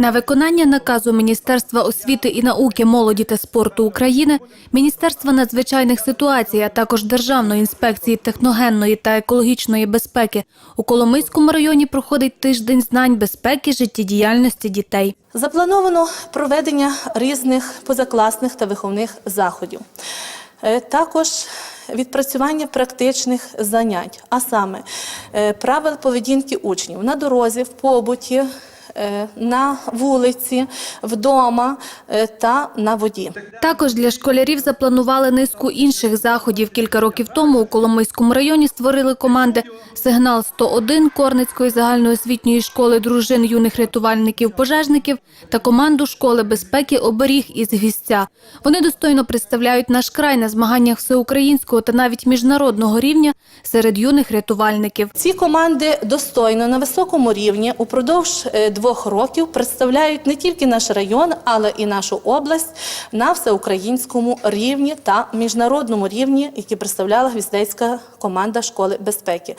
На виконання наказу Міністерства освіти і науки, молоді та спорту України, Міністерства надзвичайних ситуацій, а також Державної інспекції техногенної та екологічної безпеки у Коломийському районі проходить тиждень знань безпеки життєдіяльності дітей. Заплановано проведення різних позакласних та виховних заходів. Е, Також відпрацювання практичних занять, а саме е, правил поведінки учнів на дорозі, в побуті, на вулиці, вдома е, та на воді. Також для школярів запланували низку інших заходів. Кілька років тому у Коломийському районі створили команди «Сигнал 101» Корницької загальноосвітньої школи дружин юних рятувальників-пожежників та команду школи безпеки «Оберіг» із Гвістця. Вони достойно представляють наш край на змаганнях всеукраїнського та навіть міжнародного рівня серед юних рятувальників. Ці команди достойно на високому рівні упродовж е, двох років представляють не тільки наш район, але і нашу область на всеукраїнському рівні та міжнародному рівні, які представляла гвіздецька команда школи безпеки.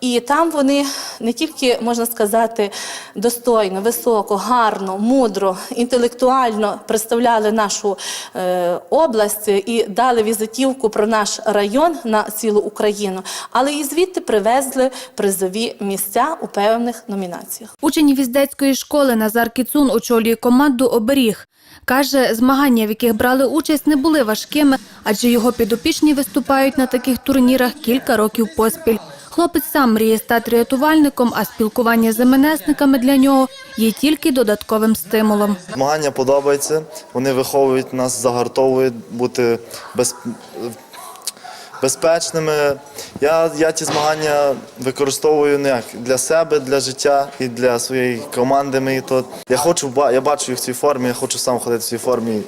І там вони не тільки можна сказати достойно, високо, гарно, мудро, інтелектуально представляли нашу е, область і дали візитівку про наш район на цілу Україну, але і звідти привезли призові місця у певних номінаціях. Учень Віздецької школи Назар Кіцун очолює команду «Оберіг». Каже, змагання, в яких брали участь, не були важкими, адже його підопічні виступають на таких турнірах кілька років поспіль. Хлопець сам мріє стати рятувальником, а спілкування з МНСниками для нього є тільки додатковим стимулом. Змагання подобаються, вони виховують нас, загартовують бути без... безпечними. Я, я ті змагання використовую не як для себе, для життя і для своєї команди. Мої тут. Я хочу я бачу їх в цій формі, я хочу сам ходити в цій формі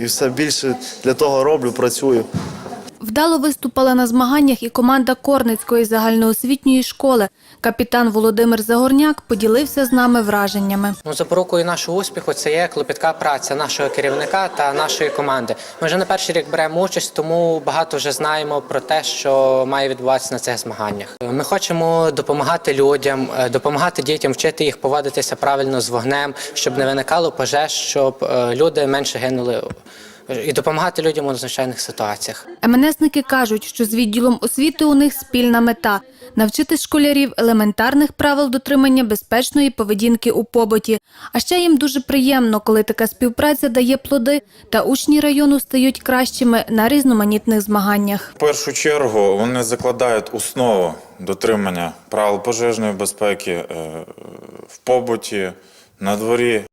і все більше для того роблю, працюю. Вдало виступила на змаганнях і команда Корницької загальноосвітньої школи. Капітан Володимир Загорняк поділився з нами враженнями. Ну, запорукою нашого успіху це є клопітка праця нашого керівника та нашої команди. Ми вже не перший рік беремо участь, тому багато вже знаємо про те, що має відбуватися на цих змаганнях. Ми хочемо допомагати людям, е, допомагати дітям, вчити їх поводитися правильно з вогнем, щоб не виникало пожеж, щоб е, люди менше гинули. І допомагати людям у надзвичайних ситуаціях. МНСники кажуть, що з відділом освіти у них спільна мета – навчити школярів елементарних правил дотримання безпечної поведінки у побуті. А ще їм дуже приємно, коли така співпраця дає плоди та учні району стають кращими на різноманітних змаганнях. В першу чергу вони закладають основу дотримання правил пожежної безпеки е, в побуті, на дворі.